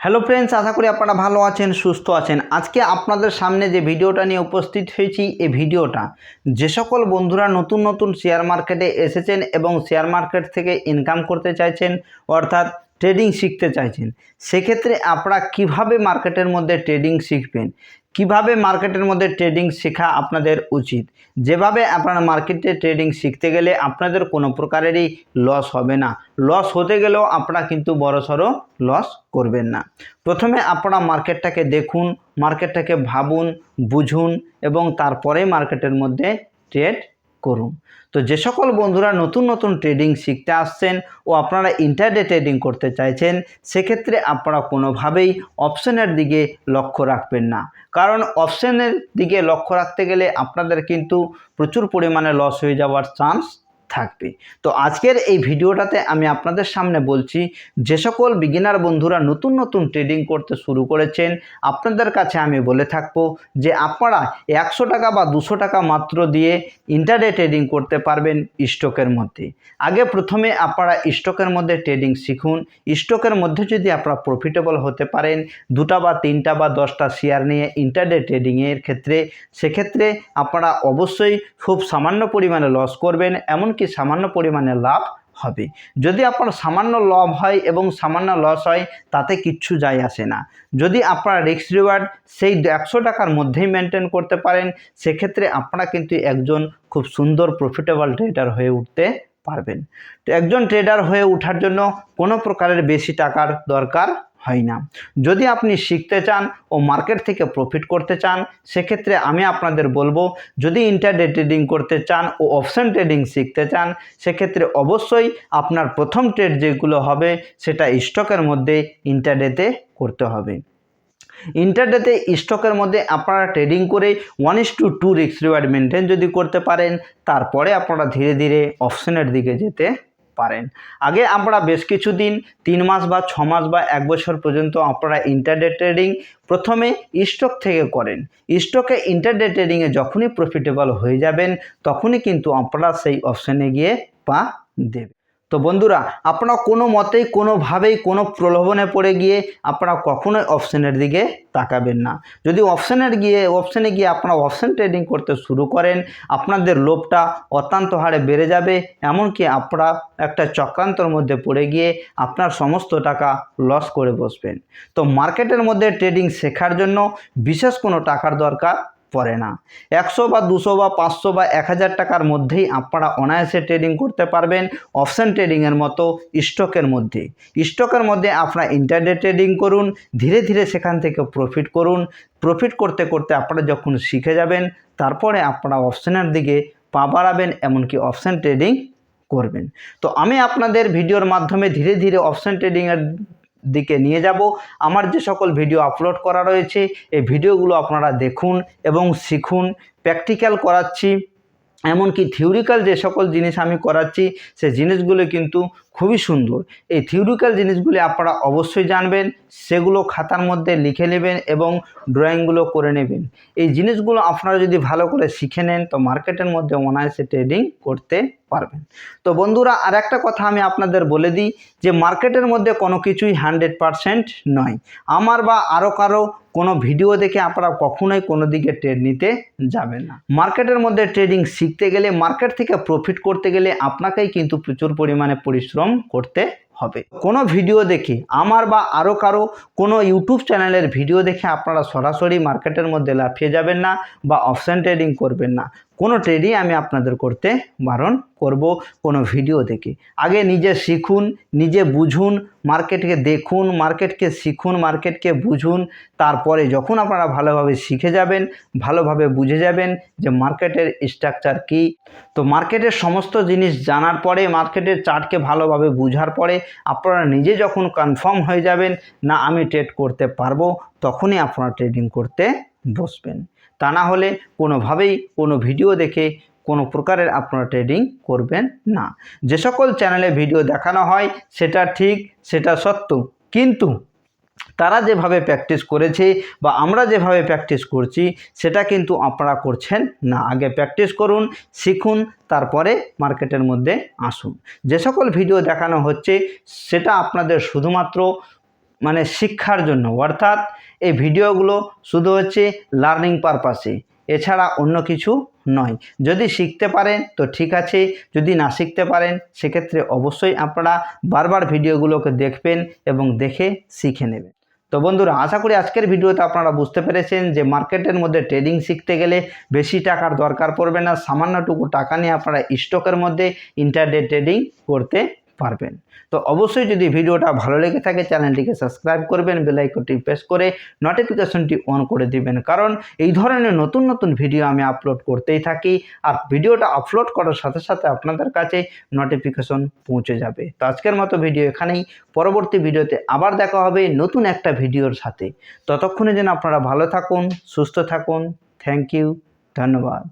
Hello friends আশা করি আপনারা ভালো আছেন, সুস্থ আছেন। আজকে আপনাদের সামনে যে ভিডিওটা নিয়ে উপস্থিত হয়েছি এই ভিডিওটা। যে সকল বন্ধুরা নতুন নতুন শেয়ার মার্কেটে এসেছেন এবং শেয়ার মার্কেট থেকে ইনকাম করতে চাইছেন, অর্থাৎ ট্রেডিং শিখতে চাইছেন, সেক্ষেত্রে আপনারা কীভাবে মার্কেটের মধ্যে ট্রেডিং শিখবেন? কীভাবে মার্কেটের মধ্যে ট্রেডিং শেখা আপনাদের উচিত? যেভাবে আপনারা মার্কেটে ট্রেডিং শিখতে গেলে আপনাদের কোনো প্রকারেরই লস হবে না। লস হতে গেলেও আপনারা কিন্তু বড়সড় লস করবেন না। প্রথমে আপনারা মার্কেটটাকে দেখুন, মার্কেটটাকে ভাবুন, বুঝুন এবং তারপরে মার্কেটের মধ্যে ট্রেড করুন। তো যে সকল বন্ধুরা নতুন নতুন ট্রেডিং শিখতে আসছেন ও আপনারা ইন্টারডে ট্রেডিং করতে চাইছেন, সেক্ষেত্রে আপনারা কোনোভাবেই অপশনের দিকে লক্ষ্য রাখবেন না। কারণ অপশনের দিকে লক্ষ্য রাখতে গেলে আপনাদের কিন্তু প্রচুর পরিমাণে লস হয়ে যাওয়ার চান্স থাকবে। তো আজকের এই ভিডিওটাতে আমি আপনাদের সামনে বলছি, যে সকল বিগিনার বন্ধুরা নতুন নতুন ট্রেডিং করতে শুরু করেছেন, আপনাদের কাছে আমি বলে থাকব যে আপনারা একশো টাকা বা দুশো টাকা মাত্র দিয়ে ইন্টারডে ট্রেডিং করতে পারবেন স্টকের মধ্যে। আগে প্রথমে আপনারা স্টকের মধ্যে ট্রেডিং শিখুন। স্টকের মধ্যে যদি আপনারা প্রফিটেবল হতে পারেন, দুটা বা তিনটা বা দশটা শেয়ার নিয়ে ইন্টারডে ট্রেডিংয়ের ক্ষেত্রে, সেক্ষেত্রে আপনারা অবশ্যই খুব সামান্য পরিমাণে লস করবেন। এমনকি সামান্য পরিমাণে লাভ হবে? যদি আপনার সামান্য লাভ হয় এবং সামান্য লস হয়, তাতে কিচ্ছু যায় আসে না। যদি আপনারা রিক্স রিওয়ার্ড সেই একশো টাকার মধ্যেই মেনটেন করতে পারেন, সেক্ষেত্রে আপনারা কিন্তু একজন খুব সুন্দর প্রফিটেবল ট্রেডার হয়ে উঠতে পারবেন। তো একজন ট্রেডার হয়ে ওঠার জন্য কোনো প্রকারের বেশি টাকার দরকার হয় না। যদি আপনি শিখতে চান ও মার্কেট থেকে প্রফিট করতে চান, সেক্ষেত্রে আমি আপনাদের বলব, যদি ইন্টারডে ট্রেডিং করতে চান ও অপশন ট্রেডিং শিখতে চান, সেক্ষেত্রে অবশ্যই আপনার প্রথম ট্রেড যেগুলো হবে, সেটা স্টকের মধ্যে ইন্টারডেতে করতে হবে। ইন্টারডেতে স্টকের মধ্যে আপনারা ট্রেডিং করে ওয়ান ইস টু টু রিক্স রিওয়ার্ড মেনটেন যদি করতে পারেন, তারপরে আপনারা ধীরে ধীরে অপশনের দিকে যেতে পারেন। আগে আমরা বেশ কিছু দিন তিন মাস বা ছ মাস বা এক বছর পর্যন্ত আপনারা ইন্টারডে ট্রেডিং প্রথমে স্টক থেকে করেন। স্টকে ইন্টারডে ট্রেডিংয়ে যখনই প্রফিটেবল হয়ে যাবেন, তখনই কিন্তু আপনারা সেই অপশানে গিয়ে পা দেবে তো বন্ধুরা, আপনারা কোনো মতেই কোনোভাবেই কোনো প্রলোভনে পড়ে গিয়ে আপনারা কখনোই অপশানের দিকে তাকাবেন না। যদি অপশানের গিয়ে অপশানে গিয়ে আপনারা অপশান ট্রেডিং করতে শুরু করেন, আপনাদের লোভটা অত্যন্ত হারে বেড়ে যাবে, এমনকি আপনারা একটা চক্রান্তর মধ্যে পড়ে গিয়ে আপনার সমস্ত টাকা লস করে বসবেন। তো মার্কেটের মধ্যে ট্রেডিং শেখার জন্য বিশেষ কোনো টাকার দরকার পড়ে না। একশো বা দুশো বা পাঁচশো বা এক হাজার টাকার মধ্যেই আপনারা অনায়াসে ট্রেডিং করতে পারবেন অপশান ট্রেডিংয়ের মতো স্টকের মধ্যে। স্টকের মধ্যে আপনারা ইন্টারডে ট্রেডিং করুন, ধীরে ধীরে সেখান থেকে প্রফিট করুন। প্রফিট করতে করতে আপনারা যখন শিখে যাবেন, তারপরে আপনারা অপশানের দিকে পা বাড়াবেন, এমনকি অপশান ট্রেডিং করবেন। তো আমি আপনাদের ভিডিওর মাধ্যমে ধীরে ধীরে অপশান ট্রেডিংয়ের দিকে নিয়ে যাব। আমার যে সকল ভিডিও আপলোড করা রয়েছে, এই ভিডিওগুলো আপনারা দেখুন এবং শিখুন। প্র্যাকটিক্যাল করাচ্ছি, এমনকি থিওরিক্যাল যে সকল জিনিস আমি করাচ্ছি, সে জিনিসগুলো কিন্তু খুবই সুন্দর। এই থিওরিক্যাল জিনিসগুলি আপনারা অবশ্যই জানবেন, সেগুলো খাতার মধ্যে লিখে নেবেন এবং ড্রয়িংগুলো করে নেবেন। এই জিনিসগুলো আপনারা যদি ভালো করে শিখে নেন, তো মার্কেটের মধ্যে অনায়াসে ট্রেডিং করতে পারবেন। তো বন্ধুরা আর একটা কথা আমি আপনাদের বলে দিই যে মার্কেটের মধ্যে কোনো কিছুই হান্ড্রেড পারসেন্ট নয়। আমার বা আরও কারও কোনো ভিডিও দেখে আপনারা কখনোই কোনো দিকে ট্রেড নিতে যাবেন না। মার্কেটের মধ্যে ট্রেডিং শিখতে গেলে মার্কেট থেকে প্রফিট করতে গেলে আপনাকেই কিন্তু প্রচুর পরিমাণে পরিশ্রম করতে হবে। কোনো ভিডিও দেখে, আমার বা আরও কারও কোনো ইউটিউব চ্যানেলের ভিডিও দেখে আপনারা সরাসরি মার্কেটের মধ্যে লাফিয়ে যাবেন না বা অপশান ট্রেডিং করবেন না। কোনো ট্রেডই আমি আপনাদের করতে বারণ করব কোনো ভিডিও দেখে। আগে নিজে শিখুন, নিজে বুঝুন মার্কেটকে দেখুন মার্কেটকে শিখুন মার্কেটকে বুঝুন, তারপরে যখন আপনারা ভালোভাবে শিখে যাবেন, ভালোভাবে বুঝে যাবেন যে মার্কেটের স্ট্রাকচার কী। তো মার্কেটের সমস্ত জিনিস জানার পরে মার্কেটের চার্টকে ভালোভাবে বুঝার পরে, আপনারা নিজে যখন কনফার্ম হয়ে যাবেন, না, আমি ট্রেড করতে পারব তখনই আপনারা ট্রেডিং করতে বসবেন। তা না হলে কোনোভাবেই কোনো ভিডিও দেখে কোনো প্রকারের আপনারা ট্রেডিং করবেন না। যে সকল চ্যানেলে ভিডিও দেখানো হয়, সেটা ঠিক, সেটা সত্য। কিন্তু তারা যেভাবে প্র্যাকটিস করেছে বা আমরা যেভাবে প্র্যাকটিস করছি, সেটা কিন্তু আপনারা করছেন না। আগে প্র্যাকটিস করুন, শিখুন, তারপরে মার্কেটের মধ্যে আসুন। যে সকল ভিডিও দেখানো হচ্ছে, সেটা আপনাদের শুধুমাত্র মানে শিক্ষার জন্য। অর্থাৎ এই ভিডিওগুলো শুধু হচ্ছে লার্নিং পারপাসে এছাড়া অন্য কিছু নয়। যদি শিখতে পারেন, তো ঠিক আছে। যদি না শিখতে পারেন, সেক্ষেত্রে অবশ্যই আপনারা বারবার ভিডিওগুলোকে দেখবেন এবং দেখে শিখে নেবেন। তো বন্ধুরা, আশা করি আজকের ভিডিওতে আপনারা বুঝতে পেরেছেন যে মার্কেটের মধ্যে ট্রেডিং শিখতে গেলে বেশি টাকার দরকার পড়বে না। সামান্যটুকু টাকা নিয়ে আপনারা স্টকের মধ্যে ইন্টারডে ট্রেডিং করতে পারবেন। তো অবশ্যই যদি ভিডিওটা ভালো লেগে থাকে, চ্যানেলটিকে সাবস্ক্রাইব করবেন বেলাইকনটি প্রেস করে নোটিফিকেশনটি অন করে দিবেন। কারণ এই ধরনের নতুন নতুন ভিডিও আমি আপলোড করতেই থাকি আর ভিডিওটা আপলোড করার সাথে সাথে আপনাদের কাছে নোটিফিকেশন পৌঁছে যাবে। তো আজকের মতো ভিডিও এখানেই। পরবর্তী ভিডিওতে আবার দেখা হবে নতুন একটা ভিডিওর সাথে। ততক্ষণে যেন আপনারা ভালো থাকুন, সুস্থ থাকুন। থ্যাংক ইউ ধন্যবাদ।